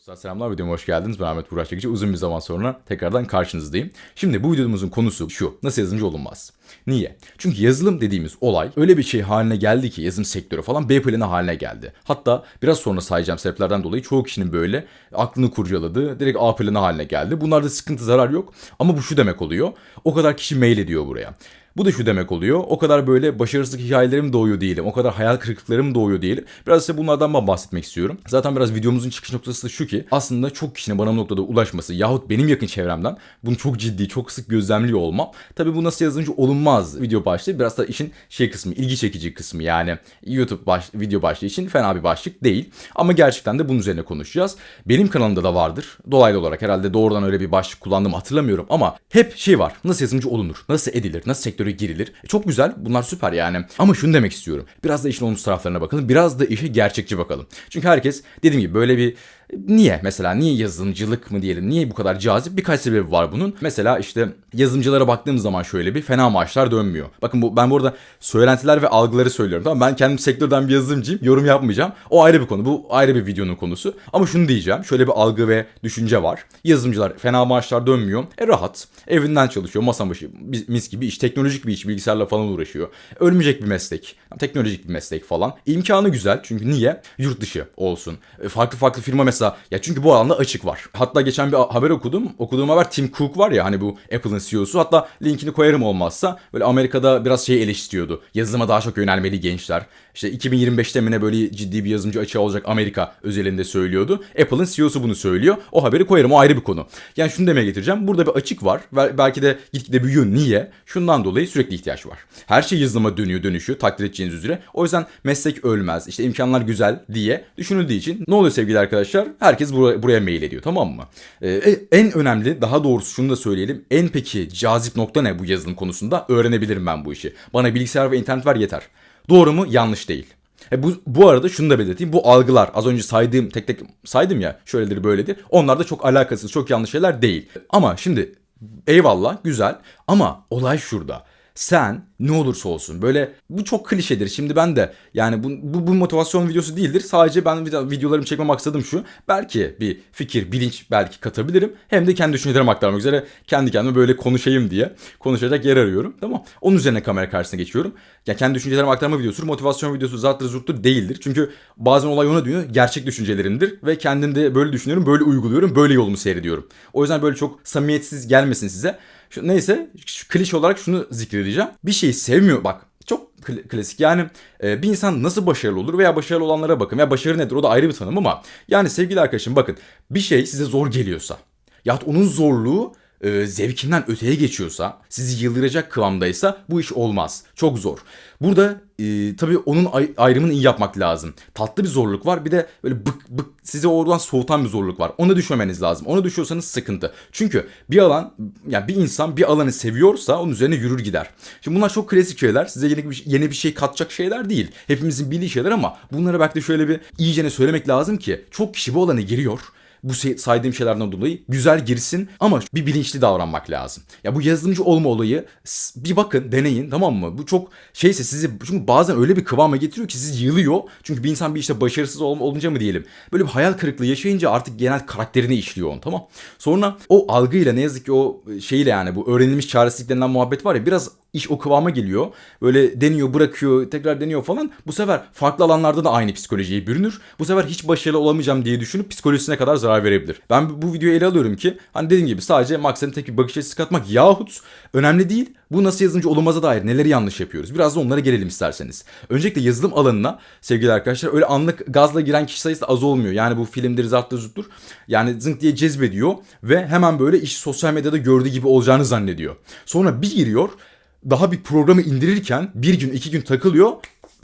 Dostlar selamlar videoma hoş geldiniz. Ben Ahmet Burak Çekici. Uzun bir zaman sonra tekrardan karşınızdayım. Şimdi bu videomuzun konusu şu. Nasıl yazılımcı olunmaz? Niye? Çünkü yazılım dediğimiz olay öyle bir şey haline geldi ki yazılım sektörü falan B planı haline geldi. Hatta biraz sonra sayacağım sebeplerden dolayı çoğu kişinin böyle aklını kurcaladığı direkt A planı haline geldi. Bunlarda sıkıntı zarar yok ama bu şu demek oluyor. O kadar kişi mail ediyor buraya. Bu da şu demek oluyor. O kadar böyle başarısızlık hikayelerim doğuyor değilim. O kadar hayal kırıklıklarım doğuyor değilim. Biraz size bunlardan bahsetmek istiyorum. Zaten biraz videomuzun çıkış noktası da şu ki aslında çok kişinin bana bu noktada ulaşması yahut benim yakın çevremden bunu çok ciddi, çok sık gözlemliyor olmam. Tabii bu nasıl yazılımcı olunmaz video başlığı. Biraz da işin şey kısmı, ilgi çekici kısmı yani YouTube baş, video başlığı için fena bir başlık değil. Ama gerçekten de bunun üzerine konuşacağız. Benim kanalımda da vardır. Dolaylı olarak herhalde doğrudan öyle bir başlık kullandığımı hatırlamıyorum ama hep şey var. Nasıl yazılımcı olunur? Nasıl edilir? Nasıl sektöre girilir? E, çok güzel. Bunlar süper yani. Ama şunu demek istiyorum. Biraz da işin olumsuz taraflarına bakalım. Biraz da işe gerçekçi bakalım. Çünkü herkes dediğim gibi böyle bir Niye? Mesela niye yazılımcılık mı diyelim? Niye bu kadar cazip? Birkaç sebebi var bunun. Mesela işte yazılımcılara baktığım zaman şöyle bir fena maaşlar dönmüyor. Bakın bu ben burada söylentiler ve algıları söylüyorum. Tamam ben kendim sektörden bir yazılımcıyım. Yorum yapmayacağım. O ayrı bir konu. Bu ayrı bir videonun konusu. Ama şunu diyeceğim. Şöyle bir algı ve düşünce var. Yazılımcılar fena maaşlar dönmüyor. E rahat. Evinden çalışıyor. Masa başı mis gibi iş. Teknolojik bir iş. Bilgisayarla falan uğraşıyor. Ölmeyecek bir meslek. Teknolojik bir meslek falan. İmkanı güzel. Çünkü niye? Yurt dışı olsun. E, farklı farklı firma mesela mesela ya çünkü bu alanda açık var. Hatta geçen bir haber okudum. Okuduğum haber Tim Cook var ya hani bu Apple'ın CEO'su. Hatta linkini koyarım olmazsa. Böyle Amerika'da biraz şey eleştiriyordu. Yazılıma daha çok yönelmeli gençler. İşte 2025'te mi böyle ciddi bir yazılımcı açığı olacak Amerika özelinde söylüyordu. Apple'ın CEO'su bunu söylüyor. O haberi koyarım o ayrı bir konu. Yani şunu demeye getireceğim. Burada bir açık var. Belki de gitgide büyüyor. Niye? Şundan dolayı sürekli ihtiyaç var. Her şey yazılıma dönüyor dönüşüyor takdir edeceğiniz üzere. O yüzden meslek ölmez. İşte imkanlar güzel diye düşünüldüğü için ne oluyor sevgili arkadaşlar? Herkes buraya, buraya mail ediyor tamam mı? Ee, en önemli daha doğrusu şunu da söyleyelim. En peki cazip nokta ne bu yazılım konusunda? Öğrenebilirim ben bu işi. Bana bilgisayar ve internet ver yeter. Doğru mu? Yanlış değil. E bu, bu arada şunu da belirteyim. Bu algılar az önce saydığım tek tek saydım ya şöyledir böyledir. Onlar da çok alakasız çok yanlış şeyler değil. Ama şimdi eyvallah güzel ama olay şurada sen ne olursa olsun böyle bu çok klişedir. Şimdi ben de yani bu, bu, bu motivasyon videosu değildir. Sadece ben videolarımı çekme maksadım şu. Belki bir fikir, bilinç belki katabilirim. Hem de kendi düşüncelerimi aktarmak üzere kendi kendime böyle konuşayım diye konuşacak yer arıyorum. Tamam Onun üzerine kamera karşısına geçiyorum. Ya kendi düşüncelerimi aktarma videosu, motivasyon videosu zaten zurttur değildir. Çünkü bazen olay ona dönüyor. Gerçek düşüncelerimdir ve kendimde böyle düşünüyorum, böyle uyguluyorum, böyle yolumu seyrediyorum. O yüzden böyle çok samimiyetsiz gelmesin size. Şu, neyse klişe olarak şunu zikredeceğim. Bir şeyi sevmiyor bak çok klasik. Yani e, bir insan nasıl başarılı olur veya başarılı olanlara bakın. Veya başarı nedir? O da ayrı bir tanım ama yani sevgili arkadaşım bakın bir şey size zor geliyorsa yahut onun zorluğu e, zevkinden öteye geçiyorsa, sizi yıldıracak kıvamdaysa bu iş olmaz. Çok zor. Burada e, tabii onun ay- ayrımını iyi yapmak lazım. Tatlı bir zorluk var bir de böyle bık bık sizi oradan soğutan bir zorluk var. Onu düşmemeniz lazım. Onu düşüyorsanız sıkıntı. Çünkü bir alan yani bir insan bir alanı seviyorsa onun üzerine yürür gider. Şimdi bunlar çok klasik şeyler. Size yeni bir, yeni bir şey katacak şeyler değil. Hepimizin bildiği şeyler ama bunları belki de şöyle bir iyicene söylemek lazım ki çok kişi bu alana giriyor bu saydığım şeylerden dolayı güzel girsin ama bir bilinçli davranmak lazım. Ya bu yazılımcı olma olayı bir bakın deneyin tamam mı? Bu çok şeyse sizi çünkü bazen öyle bir kıvama getiriyor ki sizi yılıyor. Çünkü bir insan bir işte başarısız ol, olunca mı diyelim. Böyle bir hayal kırıklığı yaşayınca artık genel karakterini işliyor onu tamam. Sonra o algıyla ne yazık ki o şeyle yani bu öğrenilmiş çaresizliklerinden muhabbet var ya biraz iş o kıvama geliyor. Böyle deniyor bırakıyor tekrar deniyor falan. Bu sefer farklı alanlarda da aynı psikolojiye bürünür. Bu sefer hiç başarılı olamayacağım diye düşünüp psikolojisine kadar zarar verebilir. Ben bu videoyu ele alıyorum ki hani dediğim gibi sadece maksimum tek bir bakış açısı katmak yahut önemli değil. Bu nasıl yazılımcı olmaza dair neleri yanlış yapıyoruz? Biraz da onlara gelelim isterseniz. Öncelikle yazılım alanına sevgili arkadaşlar öyle anlık gazla giren kişi sayısı az olmuyor. Yani bu filmdir, zarttır, zuttur. Yani zınk diye cezbediyor ve hemen böyle iş sosyal medyada gördüğü gibi olacağını zannediyor. Sonra bir giriyor daha bir programı indirirken bir gün iki gün takılıyor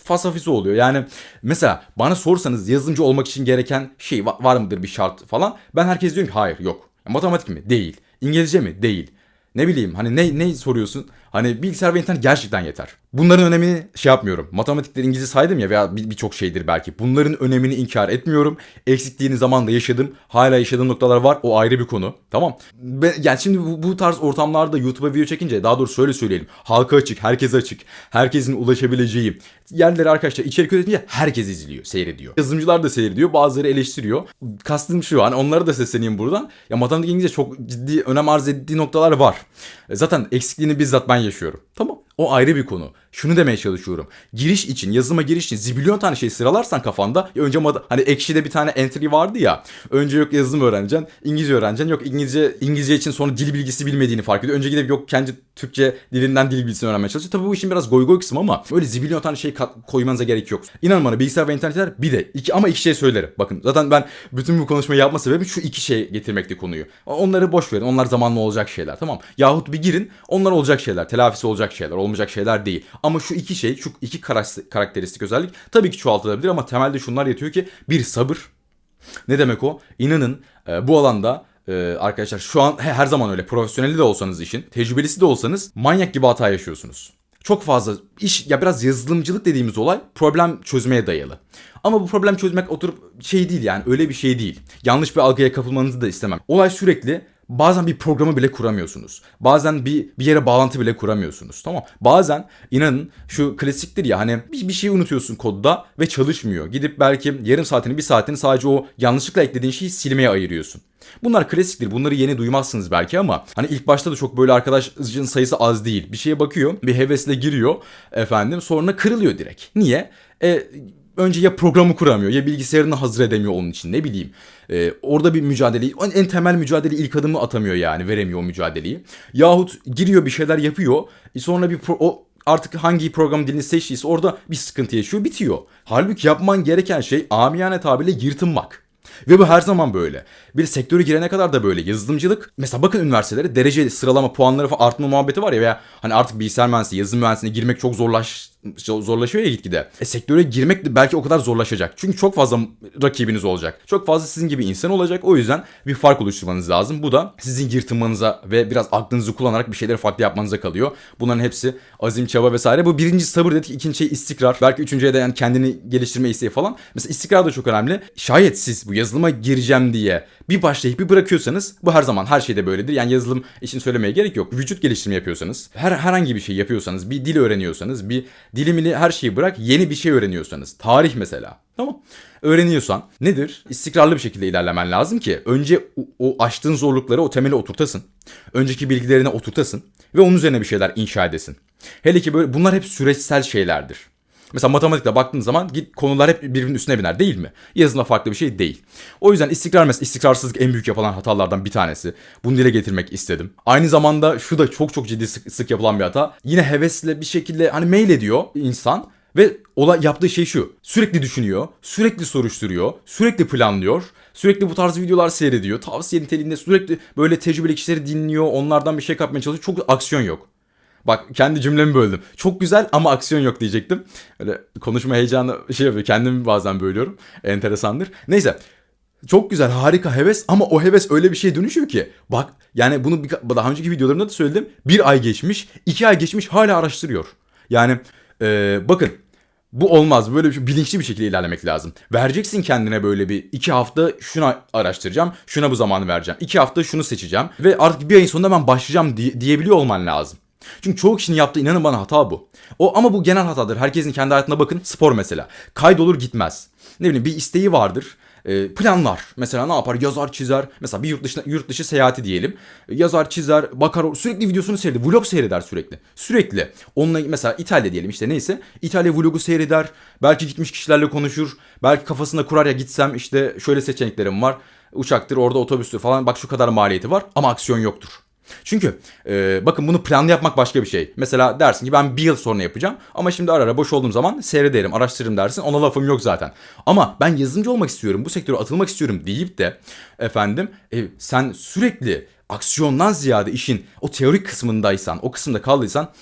fasafisi oluyor. Yani mesela bana sorsanız yazılımcı olmak için gereken şey var mıdır bir şart falan. Ben herkes diyorum ki hayır yok. Matematik mi? Değil. İngilizce mi? Değil. Ne bileyim hani ne, ne soruyorsun? Hani bilgisayar ve internet gerçekten yeter. bunların önemini şey yapmıyorum. Matematikleri İngilizce saydım ya veya bir- birçok şeydir belki. Bunların önemini inkar etmiyorum. Eksikliğini zamanla yaşadım. Hala yaşadığım noktalar var. O ayrı bir konu. Tamam. Ben, yani şimdi bu, bu tarz ortamlarda YouTube'a video çekince daha doğrusu şöyle söyleyelim. Halka açık, herkese açık. Herkesin ulaşabileceği yerleri arkadaşlar içerik üretince herkes izliyor, seyrediyor. Yazılımcılar da seyrediyor. Bazıları eleştiriyor. Kastım şu hani onlara da sesleneyim buradan. Ya matematik İngilizce çok ciddi önem arz ettiği noktalar var. E, Zaten eksikliğini bizzat ben yaşıyorum. Tamam. O ayrı bir konu. Şunu demeye çalışıyorum. Giriş için, yazılıma giriş için zibilyon tane şey sıralarsan kafanda ya önce mada- hani ekşide bir tane entry vardı ya. Önce yok yazılım öğreneceksin, İngilizce öğreneceksin. Yok İngilizce İngilizce için sonra dil bilgisi bilmediğini fark ediyor. Önce gidip yok kendi Türkçe dilinden dil bilgisini öğrenmeye çalışıyor. Tabii bu işin biraz goy goy kısmı ama öyle zibilyon tane şey koymanıza gerek yok. İnanın bana bilgisayar ve internetler bir de iki ama iki şey söylerim. Bakın zaten ben bütün bu konuşmayı yapma sebebim şu iki şey getirmekti konuyu. Onları boş verin. Onlar zamanla olacak şeyler tamam. Yahut bir girin. Onlar olacak şeyler. Telafisi olacak şeyler. Olmayacak şeyler değil. Ama şu iki şey, şu iki karakteristik özellik tabii ki çoğaltılabilir ama temelde şunlar yatıyor ki bir sabır. Ne demek o? İnanın e, bu alanda e, arkadaşlar şu an he, her zaman öyle profesyoneli de olsanız işin, tecrübelisi de olsanız manyak gibi hata yaşıyorsunuz. Çok fazla iş ya biraz yazılımcılık dediğimiz olay problem çözmeye dayalı. Ama bu problem çözmek oturup şey değil yani öyle bir şey değil. Yanlış bir algıya kapılmanızı da istemem. Olay sürekli Bazen bir programı bile kuramıyorsunuz. Bazen bir bir yere bağlantı bile kuramıyorsunuz. Tamam. Bazen inanın şu klasiktir ya hani bir, bir şey unutuyorsun kodda ve çalışmıyor. Gidip belki yarım saatini bir saatini sadece o yanlışlıkla eklediğin şeyi silmeye ayırıyorsun. Bunlar klasiktir. Bunları yeni duymazsınız belki ama hani ilk başta da çok böyle arkadaşın sayısı az değil. Bir şeye bakıyor, bir hevesle giriyor efendim sonra kırılıyor direkt. Niye? E, önce ya programı kuramıyor ya bilgisayarını hazır edemiyor onun için ne bileyim. Ee, orada bir mücadeleyi en, temel mücadele ilk adımı atamıyor yani veremiyor o mücadeleyi. Yahut giriyor bir şeyler yapıyor e sonra bir pro- o artık hangi program dilini seçtiyse orada bir sıkıntı yaşıyor bitiyor. Halbuki yapman gereken şey amiyane tabirle yırtınmak. Ve bu her zaman böyle. Bir sektöre girene kadar da böyle. Yazılımcılık mesela bakın üniversitelere derece sıralama puanları falan artma muhabbeti var ya veya hani artık bilgisayar mühendisliği, yazılım mühendisliğine girmek çok zorlaş zorlaşıyor ya gitgide. E, sektöre girmek de belki o kadar zorlaşacak. Çünkü çok fazla rakibiniz olacak. Çok fazla sizin gibi insan olacak. O yüzden bir fark oluşturmanız lazım. Bu da sizin yırtınmanıza ve biraz aklınızı kullanarak bir şeyleri farklı yapmanıza kalıyor. Bunların hepsi azim, çaba vesaire. Bu birinci sabır dedik. ikinci şey istikrar. Belki üçüncüye de yani kendini geliştirme isteği falan. Mesela istikrar da çok önemli. Şayet siz bu yazılıma gireceğim diye bir başlayıp bir bırakıyorsanız bu her zaman her şeyde böyledir. Yani yazılım için söylemeye gerek yok. Vücut geliştirme yapıyorsanız, her herhangi bir şey yapıyorsanız, bir dil öğreniyorsanız, bir dilimini her şeyi bırak yeni bir şey öğreniyorsanız. Tarih mesela. Tamam. Öğreniyorsan nedir? İstikrarlı bir şekilde ilerlemen lazım ki önce o, o aştığın zorlukları o temeli oturtasın. Önceki bilgilerine oturtasın ve onun üzerine bir şeyler inşa edesin. Hele ki böyle bunlar hep süreçsel şeylerdir. Mesela matematikte baktığın zaman git konular hep birbirinin üstüne biner değil mi? Yazılımda farklı bir şey değil. O yüzden istikrar mesela istikrarsızlık en büyük yapılan hatalardan bir tanesi. Bunu dile getirmek istedim. Aynı zamanda şu da çok çok ciddi sık, sık yapılan bir hata. Yine hevesle bir şekilde hani mail ediyor insan ve olay yaptığı şey şu. Sürekli düşünüyor, sürekli soruşturuyor, sürekli planlıyor. Sürekli bu tarz videolar seyrediyor. Tavsiye niteliğinde sürekli böyle tecrübeli kişileri dinliyor. Onlardan bir şey kapmaya çalışıyor. Çok aksiyon yok. Bak kendi cümlemi böldüm. Çok güzel ama aksiyon yok diyecektim. Öyle konuşma heyecanı şey yapıyor. Kendimi bazen bölüyorum. Enteresandır. Neyse. Çok güzel, harika heves ama o heves öyle bir şeye dönüşüyor ki. Bak yani bunu bir, daha önceki videolarımda da söyledim. Bir ay geçmiş, iki ay geçmiş hala araştırıyor. Yani e, bakın bu olmaz. Böyle bir şey, bilinçli bir şekilde ilerlemek lazım. Vereceksin kendine böyle bir iki hafta şunu araştıracağım. Şuna bu zamanı vereceğim. iki hafta şunu seçeceğim. Ve artık bir ayın sonunda ben başlayacağım diye, diyebiliyor olman lazım. Çünkü çoğu kişinin yaptığı inanın bana hata bu. O ama bu genel hatadır. Herkesin kendi hayatına bakın. Spor mesela. Kaydolur gitmez. Ne bileyim bir isteği vardır. E, planlar. Mesela ne yapar? Yazar, çizer. Mesela bir yurt dışına yurt dışı seyahati diyelim. Yazar, çizer, bakar, sürekli videosunu seyreder. Vlog seyreder sürekli. Sürekli. Onunla mesela İtalya diyelim işte neyse. İtalya vlogu seyreder. Belki gitmiş kişilerle konuşur. Belki kafasında kurar ya gitsem işte şöyle seçeneklerim var. Uçaktır, orada otobüstür falan. Bak şu kadar maliyeti var ama aksiyon yoktur. Çünkü e, bakın bunu planlı yapmak başka bir şey. Mesela dersin ki ben bir yıl sonra yapacağım ama şimdi ara ara boş olduğum zaman seyrederim, araştırırım dersin. Ona lafım yok zaten. Ama ben yazılımcı olmak istiyorum, bu sektöre atılmak istiyorum deyip de efendim e, sen sürekli aksiyondan ziyade işin o teorik kısmındaysan, o kısımda kaldıysan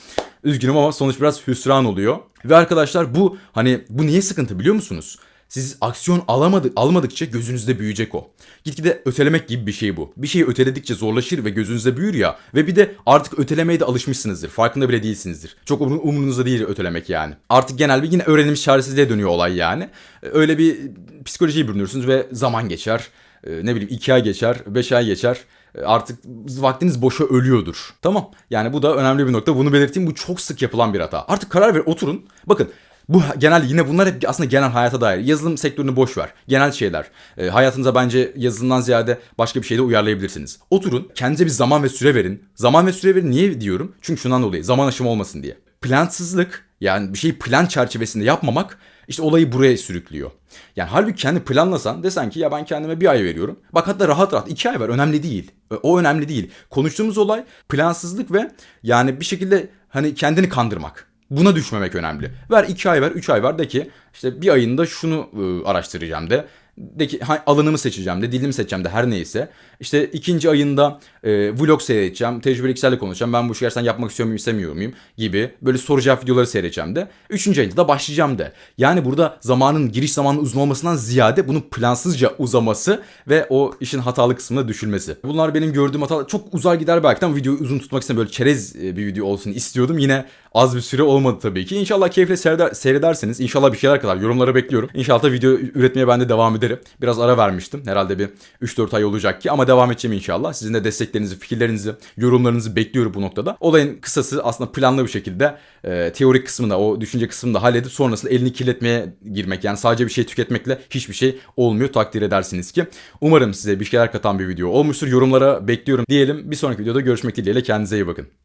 üzgünüm ama sonuç biraz hüsran oluyor. Ve arkadaşlar bu hani bu niye sıkıntı biliyor musunuz? Siz aksiyon alamadı, almadıkça gözünüzde büyüyecek o. Gitgide ötelemek gibi bir şey bu. Bir şeyi öteledikçe zorlaşır ve gözünüzde büyür ya. Ve bir de artık ötelemeye de alışmışsınızdır. Farkında bile değilsinizdir. Çok umur- umurunuzda değil ötelemek yani. Artık genel bir yine öğrenilmiş çaresizliğe dönüyor olay yani. Ee, Öyle bir psikolojiye bürünürsünüz ve zaman geçer. Ee, Ne bileyim 2 ay geçer, 5 ay geçer. Ee, Artık vaktiniz boşa ölüyordur. Tamam. Yani bu da önemli bir nokta. Bunu belirteyim. Bu çok sık yapılan bir hata. Artık karar ver, oturun. Bakın bu genel yine bunlar hep aslında genel hayata dair. Yazılım sektörünü boş ver. Genel şeyler. E, hayatınıza bence yazılımdan ziyade başka bir şey de uyarlayabilirsiniz. Oturun, kendinize bir zaman ve süre verin. Zaman ve süre verin niye diyorum? Çünkü şundan dolayı zaman aşımı olmasın diye. Plansızlık yani bir şeyi plan çerçevesinde yapmamak işte olayı buraya sürüklüyor. Yani halbuki kendi planlasan desen ki ya ben kendime bir ay veriyorum. Bak hatta rahat rahat iki ay ver önemli değil. O önemli değil. Konuştuğumuz olay plansızlık ve yani bir şekilde hani kendini kandırmak. Buna düşmemek önemli. Ver 2 ay ver 3 ay ver de ki işte bir ayında şunu ıı, araştıracağım de. De ki alanımı seçeceğim de dilimi seçeceğim de her neyse. İşte ikinci ayında e, vlog seyredeceğim. Tecrübeli konuşacağım. Ben bu işi gerçekten yapmak istiyor muyum istemiyor muyum gibi. Böyle soru cevap videoları seyredeceğim de. Üçüncü ayında da başlayacağım de. Yani burada zamanın giriş zamanının uzun olmasından ziyade bunun plansızca uzaması ve o işin hatalı kısmına düşülmesi. Bunlar benim gördüğüm hatalar. Çok uzar gider belki ama videoyu uzun tutmak için böyle çerez e, bir video olsun istiyordum. Yine az bir süre olmadı tabii ki. İnşallah keyifle seyreder, seyrederseniz. İnşallah bir şeyler kadar yorumlara bekliyorum. İnşallah da video üretmeye ben de devam ederim. Biraz ara vermiştim. Herhalde bir 3-4 ay olacak ki ama devam edeceğim inşallah. Sizin de desteklerinizi, fikirlerinizi, yorumlarınızı bekliyorum bu noktada. Olayın kısası aslında planlı bir şekilde e, teorik kısmında, o düşünce kısmını da halledip sonrasında elini kirletmeye girmek. Yani sadece bir şey tüketmekle hiçbir şey olmuyor takdir edersiniz ki. Umarım size bir şeyler katan bir video olmuştur. Yorumlara bekliyorum diyelim. Bir sonraki videoda görüşmek dileğiyle kendinize iyi bakın.